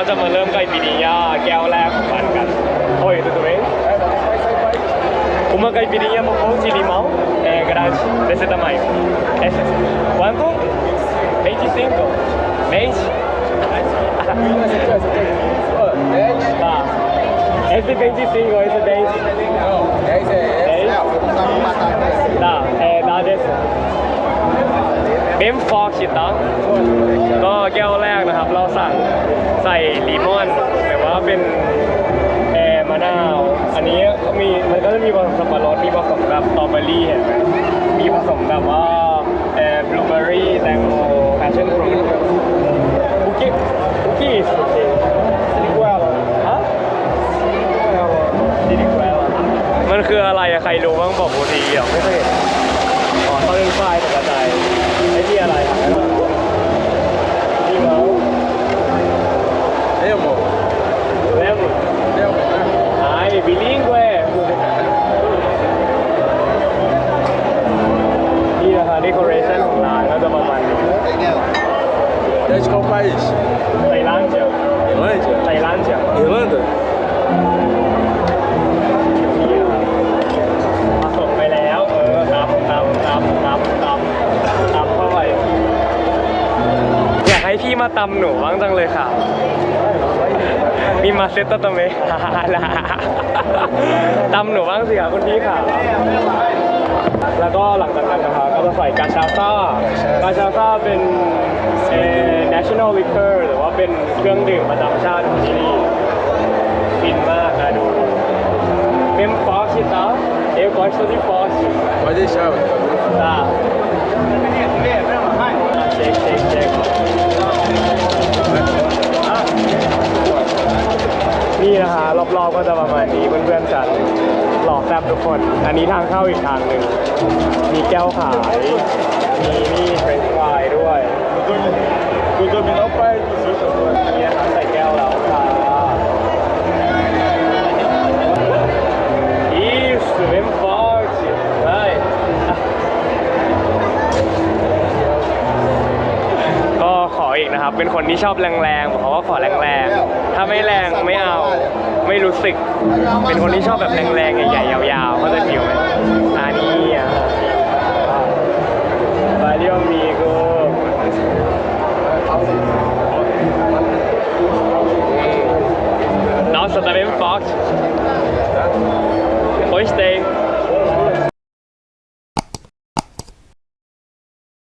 ก็จะมาเริ่มไก่ปินิยาแก้วแรกของมันกัน โอ้ยตัวเอง Uma caipirinha bombom de limão é grátis desse tamanho. Esse. Quanto? 25. 20? Tá. Esse 25, esse 10. Tá, é dá desse. Bem forte, tá? เป็นแอร์มะนาว อันนี้ก็มีมันก็จะมีผสมสับปะรดมีผสมแบบสตรอเบอรี่เห็นไหมมีผสมแบบว่าแอร์บลูเบอรี่แตงโมแพชชั่นฟรุตคุกกี้คุกกี้สุดจริงฮะซิลิแควลมันคืออะไรอะใครรู้บ้างบอกโบทีอะไม่เคยเห็นอ๋อเขาเป็นฝ้ายตกใจไอ้ที่อะไรอะนี่เานเจียว Irlanda? นี่นะครับผสมไปแล้วเออตำตำตำตำตำตำเข้าไปอยากให้พี่มาตำหนูบ้างจังเลยค่ะ มีมาเซตตะเมตำหนูบ้างสิคะคุณพี่ค่ะ แล้วก็หลังจากนั้นนะคะก็จะใส่กาชาซ่ากาชาซ่าเป็นเอ่อ national liquor หรือว่าเป็นเครื่องดื่มประจำชาติของที่นี่ฟินมากนะดูเป็นฟอส tá? Eu gosto de forte. Pode deixar, mano. Tá. Ah, นี่นะคะรอบๆก็จะประมาณนี้เพื่อนๆจัดหล่อแซ่บทุกคน อันนี้ทางเข้าอีกทางหนึ่ง มีแก้วขาย มีนี่เฟรนช์ฟรายด้วย Vou dominar o país dos เป็นคนที่ชอบแรงๆผมเขาว่าขอแรงๆ ถ้าไม่แรงไม่เอา ไม่รู้สึก เป็นคนที่ชอบแบบแรงๆใหญ่ๆยาวๆเขาจะผิวอันนี้อะบาเรียมีกน้องสตาร์เบนฟ็อกซ์